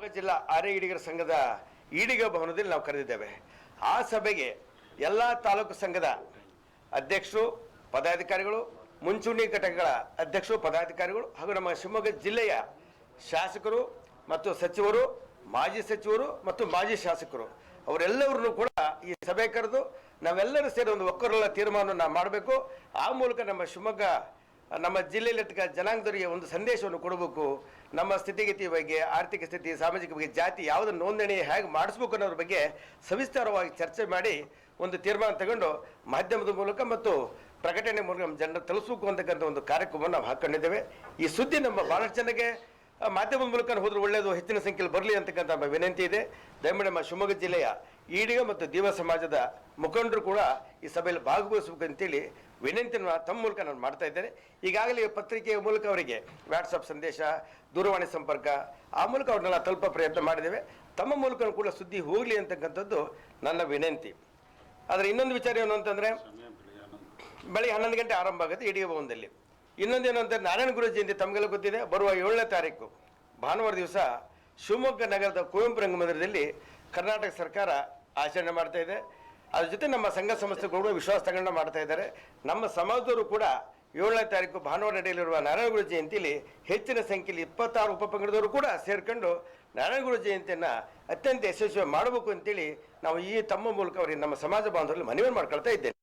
ಶಿವಮೊಗ್ಗ ಜಿಲ್ಲಾ ಆರ್ಯ ಈಡಿಗರ ಸಂಘದ ಈಡಿಗ ಭವನದಲ್ಲಿ ನಾವು ಕರೆದಿದ್ದೇವೆ. ಆ ಸಭೆಗೆ ಎಲ್ಲ ತಾಲೂಕು ಸಂಘದ ಅಧ್ಯಕ್ಷರು, ಪದಾಧಿಕಾರಿಗಳು, ಮುಂಚೂಣಿ ಘಟಕಗಳ ಅಧ್ಯಕ್ಷರು, ಪದಾಧಿಕಾರಿಗಳು ಹಾಗೂ ನಮ್ಮ ಶಿವಮೊಗ್ಗ ಜಿಲ್ಲೆಯ ಶಾಸಕರು ಮತ್ತು ಸಚಿವರು, ಮಾಜಿ ಸಚಿವರು ಮತ್ತು ಮಾಜಿ ಶಾಸಕರು ಅವರೆಲ್ಲವರನ್ನು ಕೂಡ ಈ ಸಭೆ ಕರೆದು ನಾವೆಲ್ಲರೂ ಸೇರಿ ಒಂದು ಒಕ್ಕರಲ್ಲ ತೀರ್ಮಾನವನ್ನು ಮಾಡಬೇಕು. ಆ ಮೂಲಕ ನಮ್ಮ ಶಿವಮೊಗ್ಗ ನಮ್ಮ ಜಿಲ್ಲೆಯಲ್ಲಿರ್ತಕ್ಕ ಜನಾಂಗದವರಿಗೆ ಒಂದು ಸಂದೇಶವನ್ನು ಕೊಡಬೇಕು. ನಮ್ಮ ಸ್ಥಿತಿಗತಿ ಬಗ್ಗೆ, ಆರ್ಥಿಕ ಸ್ಥಿತಿ, ಸಾಮಾಜಿಕ ಬಗ್ಗೆ, ಜಾತಿ ಯಾವುದು ನೋಂದಣಿ ಹೇಗೆ ಮಾಡಿಸ್ಬೇಕು ಅನ್ನೋದ್ರ ಬಗ್ಗೆ ಸವಿಸ್ತಾರವಾಗಿ ಚರ್ಚೆ ಮಾಡಿ ಒಂದು ತೀರ್ಮಾನ ತಗೊಂಡು ಮಾಧ್ಯಮದ ಮೂಲಕ ಮತ್ತು ಪ್ರಕಟಣೆ ಮೂಲಕ ನಮ್ಮ ಜನರು ತಲುಪಿಸಬೇಕು ಅಂತಕ್ಕಂಥ ಒಂದು ಕಾರ್ಯಕ್ರಮವನ್ನು ನಾವು ಹಾಕೊಂಡಿದ್ದೇವೆ. ಈ ಸುದ್ದಿ ನಮ್ಮ ಭಾಳಷ್ಟು ಜನಕ್ಕೆ ಮಾಧ್ಯಮದ ಮೂಲಕ ಹೋದ್ರೆ ಒಳ್ಳೆಯದು ಹೆಚ್ಚಿನ ಸಂಖ್ಯೆಯಲ್ಲಿ ಬರಲಿ ಅಂತಕ್ಕಂಥ ನಮ್ಮ ವಿನಂತಿ ಇದೆ. ದಯಮಾಡಿ ನಮ್ಮ ಶಿವಮೊಗ್ಗ ಜಿಲ್ಲೆಯ ಈಡಿಗ ಮತ್ತು ದೀವ ಸಮಾಜದ ಮುಖಂಡರು ಕೂಡ ಈ ಸಭೆಯಲ್ಲಿ ಭಾಗವಹಿಸಬೇಕು ಅಂತೇಳಿ ವಿನಂತಿಯನ್ನು ತಮ್ಮ ಮೂಲಕ ನಾನು ಮಾಡ್ತಾ ಇದ್ದೇನೆ. ಈಗಾಗಲೇ ಪತ್ರಿಕೆಯ ಮೂಲಕ ಅವರಿಗೆ ವಾಟ್ಸಪ್ ಸಂದೇಶ ದೂರವಾಣಿ ಸಂಪರ್ಕ ಆ ಮೂಲಕ ಅವ್ರನ್ನೆಲ್ಲ ತಲುಪ ಪ್ರಯತ್ನ ಮಾಡಿದ್ದೇವೆ. ತಮ್ಮ ಮೂಲಕ ಕೂಡ ಸುದ್ದಿ ಹೋಗಲಿ ಅಂತಕ್ಕಂಥದ್ದು ನನ್ನ ವಿನಂತಿ. ಆದರೆ ಇನ್ನೊಂದು ವಿಚಾರ ಏನು ಅಂತಂದರೆ ಬೆಳಿಗ್ಗೆ ಹನ್ನೊಂದು. ಗಂಟೆ ಆರಂಭ ಆಗುತ್ತೆ ಇಡೀ ಭವನದಲ್ಲಿ. ಇನ್ನೊಂದೇನು ಅಂತ ನಾರಾಯಣ ಗುರು ಜಯಂತಿ ತಮಗೆಲ್ಲ ಗೊತ್ತಿದೆ, ಬರುವ ಏಳನೇ ತಾರೀಕು, ಭಾನುವಾರ ದಿವಸ ಶಿವಮೊಗ್ಗ ನಗರದ ಕುವೆಂಪು ರಂಗಮಂದಿರದಲ್ಲಿ ಕರ್ನಾಟಕ ಸರ್ಕಾರ ಆಚರಣೆ ಮಾಡ್ತಾ ಇದೆ. ಅದ್ರ ಜೊತೆ ನಮ್ಮ ಸಂಘ ಸಂಸ್ಥೆಗಳು ವಿಶ್ವಾಸ ತಗೊಂಡು ಮಾಡ್ತಾ ಇದ್ದಾರೆ. ನಮ್ಮ ಸಮಾಜದವರು ಕೂಡ ಏಳನೇ ತಾರೀಕು ಭಾನುವಾರ ನಡೆಯಲಿರುವ ನಾರಾಯಣ ಗುರು ಜಯಂತಿಯಲ್ಲಿ ಹೆಚ್ಚಿನ ಸಂಖ್ಯೆಯಲ್ಲಿ ಇಪ್ಪತ್ತಾರು ಉಪಪಂಗಡದವರು ಕೂಡ ಸೇರಿಕೊಂಡು ನಾರಾಯಣ ಗುರು ಜಯಂತಿಯನ್ನು ಅತ್ಯಂತ ಯಶಸ್ವಿ ಮಾಡಬೇಕು ಅಂತೇಳಿ ನಾವು ಈ ತಮ್ಮ ಮೂಲಕ ಅವರಿಗೆ ನಮ್ಮ ಸಮಾಜ ಬಾಂಧವರಲ್ಲಿ ಮನವಿ ಮಾಡ್ಕೊಳ್ತಾ ಇದ್ದೇನೆ